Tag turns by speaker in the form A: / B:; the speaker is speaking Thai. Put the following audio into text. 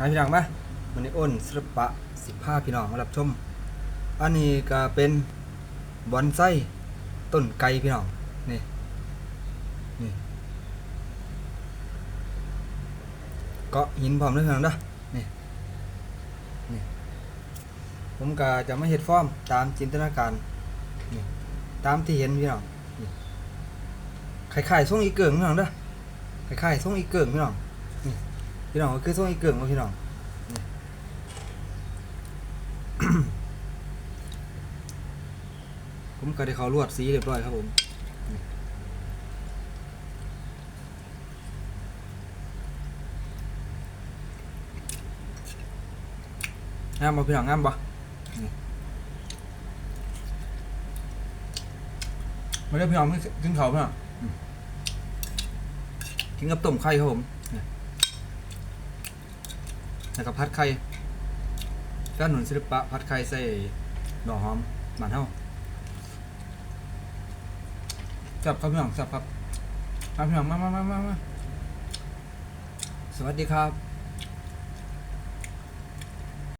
A: นายพี่น้องมาวันนี้อ้นศิลปะสิบห้าพี่น้องมารับชม อันนี้ก็เป็นบอนไส้ต้นไก่พี่น้อง นี่ นี่เก็หินพร้อมด้วยพี่น้องเด้อนี่ นี่ ผมก็จะไมาเฮ็ดฟอร์มตามจินตนาการ นี่ ตามที่เห็นพี่น้อง นี่คล้ายๆทรงอีเกิงพี่น้องเด้อคล้ายๆทรงอีเกิงพี่น้อง พี่น้องก็คือทรงอีเกิงว่าพี่น้องผมก็ได้เขาลวดสีเรียบร้อยครับผมงามบ่พี่น้องงามบ่นี่มาเรียกพี่น้องกินเขาพี่น้องกินกับต้มไข่ครับผม แล้วก็พัดไข่ก้านหนุนศิลปะพัดไข่ใส่ดอกหอมหมันเท่าจับครับพี่น้องจับครับครับพี่น้องมามามามาสวัสดีครับ